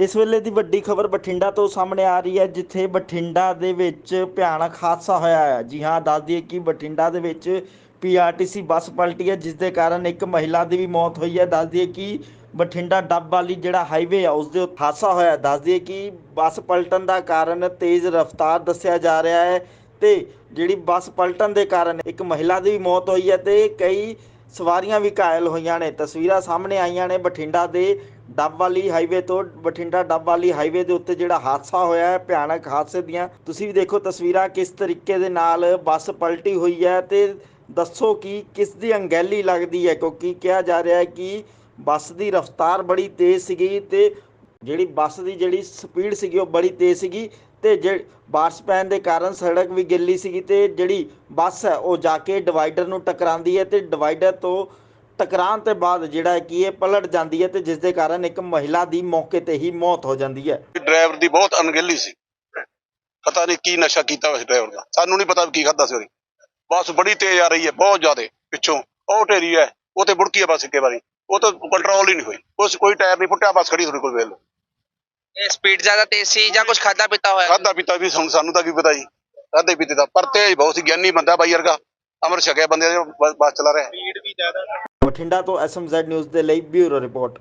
ਇਸ ਵੇਲੇ ਦੀ ਵੱਡੀ ਖਬਰ ਬਠਿੰਡਾ ਤੋਂ ਸਾਹਮਣੇ ਆ ਰਹੀ ਹੈ, ਜਿੱਥੇ ਬਠਿੰਡਾ ਦੇ ਵਿੱਚ ਭਿਆਨਕ ਹਾਦਸਾ ਹੋਇਆ ਹੈ। ਜੀ ਹਾਂ, ਦੱਸ ਦਈਏ ਕਿ ਬਠਿੰਡਾ ਦੇ ਵਿੱਚ ਪੀਆਰਟੀਸੀ ਬੱਸ ਪਲਟੀ ਹੈ, ਜਿਸ ਦੇ ਕਾਰਨ ਇੱਕ ਮਹਿਲਾ ਦੀ ਵੀ ਮੌਤ ਹੋਈ ਹੈ। ਦੱਸ ਦਈਏ ਕਿ ਬਠਿੰਡਾ ਡੱਬ ਵਾਲੀ ਜਿਹੜਾ ਹਾਈਵੇ ਆ, ਉਸ ਦੇ ਉੱਤੇ ਹਾਦਸਾ ਹੋਇਆ ਦੱਸ ਦਈਏ ਕਿ ਬੱਸ ਪਲਟਣ ਦਾ ਕਾਰਨ ਤੇਜ਼ ਰਫ਼ਤਾਰ ਦੱਸਿਆ ਜਾ ਰਿਹਾ ਹੈ ਤੇ ਜਿਹੜੀ ਬੱਸ ਪਲਟਣ ਦੇ ਕਾਰਨ ਇੱਕ ਮਹਿਲਾ ਦੀ ਵੀ ਮੌਤ ਹੋਈ ਹੈ ਤੇ ਕਈ ਸਵਾਰੀਆਂ ਵੀ ਘਾਇਲ ਹੋਈਆਂ ਨੇ। ਤਸਵੀਰਾਂ ਸਾਹਮਣੇ ਆਈਆਂ ਨੇ ਬਠਿੰਡਾ ਦੇ ਡੱਬ ਵਾਲੀ ਹਾਈਵੇ ਤੋਂ ਬਠਿੰਡਾ ਡੱਬ ਵਾਲੀ ਹਾਈਵੇ ਦੇ ਉੱਤੇ ਜਿਹੜਾ ਹਾਦਸਾ ਹੋਇਆ ਹੈ, ਭਿਆਨਕ ਹਾਦਸੇ ਦੀਆਂ। ਤੁਸੀਂ ਵੀ ਦੇਖੋ ਤਸਵੀਰਾਂ ਕਿਸ ਤਰੀਕੇ ਦੇ ਨਾਲ ਬੱਸ ਪਲਟੀ ਹੋਈ ਹੈ ਤੇ ਦੱਸੋ ਕਿ ਕਿਸ ਦੀ ਅੰਗੈਲੀ ਲੱਗਦੀ ਹੈ, ਕਿਉਂਕਿ ਕਿਹਾ ਜਾ ਰਿਹਾ ਹੈ ਕਿ ਬੱਸ ਦੀ ਰਫ਼ਤਾਰ ਬੜੀ ਤੇਜ਼ ਸੀਗੀ ਤੇ ਜਿਹੜੀ ਬੱਸ ਦੀ ਜਿਹੜੀ ਸਪੀਡ ਸੀਗੀ ਉਹ ਬੜੀ ਤੇਜ਼ ਸੀਗੀ ਤੇ ਜੇ ਬਾਰਸ਼ ਪੈਣ ਦੇ ਕਾਰਨ ਸੜਕ ਵੀ ਗਿੱਲੀ ਸੀਗੀ ਤੇ ਜਿਹੜੀ ਬੱਸ ਹੈ ਉਹ ਜਾ ਕੇ ਡਿਵਾਈਡਰ ਨੂੰ ਟਕਰਾਉਂਦੀ ਹੈ ਤੇ ਡਿਵਾਈਡਰ ਤੋਂ ਟਕਰਾਉਣ ਤੋਂ ਬਾਅਦ ਜਿਹੜਾ ਹੈ ਕਿ ਇਹ ਪਲਟ ਜਾਂਦੀ ਹੈ ਤੇ ਜਿਸ ਦੇ ਕਾਰਨ ਇੱਕ ਮਹਿਲਾ ਦੀ ਮੌਕੇ ਤੇ ਹੀ ਮੌਤ ਹੋ ਜਾਂਦੀ ਹੈ। ਡਰਾਈਵਰ ਦੀ ਬਹੁਤ ਅਣਗਹਿਲੀ ਸੀ। ਪਤਾ ਨਹੀਂ ਕੀ ਨਸ਼ਾ ਕੀਤਾ ਹੋਇਆ ਸੀ ਡਰਾਈਵਰ ਦਾ। ਸਾਨੂੰ ਨਹੀਂ ਪਤਾ ਵੀ ਕੀ ਖਾਦਾ ਸੀ ਉਹਨੇ। ਬੱਸ ਬੜੀ ਤੇਜ਼ ਆ ਰਹੀ ਹੈ ਬਹੁਤ ਜ਼ਿਆਦਾ ਪਿੱਛੋਂ। ਉਹ ਢੇਰੀ ਹੈ ਉਹ ਤੇ ਬੁੜਕੀ ਹੈ ਬੱਸ ਇੱਕੇ ਵਾਰੀ। ਉਹ ਤਾਂ ਕੰਟਰੋਲ ਹੀ ਨਹੀਂ ਹੋਈ। ਉਸ ਕੋਈ ਟਾਇਰ ਨਹੀਂ ਫੁੱਟਿਆ ਬੱਸ ਖੜੀ ਤੁਹਾਡੇ ਕੋਲ ਵੇਲ। ਇਹ ਸਪੀਡ ਜ਼ਿਆਦਾ ਤੇਜ਼ ਸੀ ਜਾਂ ਕੁਝ ਖਾਦਾ ਪੀਤਾ ਹੋਇਆ? ਖਾਦਾ ਪੀਤਾ ਵੀ ਸਾਨੂੰ ਸਾਨੂੰ ਤਾਂ ਕੀ ਪਤਾ ਜੀ। ਖਾਦੇ ਪੀਤੇ ਦਾ ਪਰ ਤੇਜ਼ ਬਹੁਤ ਸੀ ਗਿਆਨੀ ਬੰਦਾ ਬਾਈ ਵਰਗਾ। ਅਮਰ ਛਕਿਆ ਬੰਦੇ ਬੱਸ ਚਲਾ ਰਿਹਾ। ਬਠਿੰਡਾ ਤੋਂ ਐਸਐਮਜ਼ੈਡ ਨਿਊਜ਼ ਦੇ ਲਈ ਬਿਊਰੋ ਰਿਪੋਰਟ।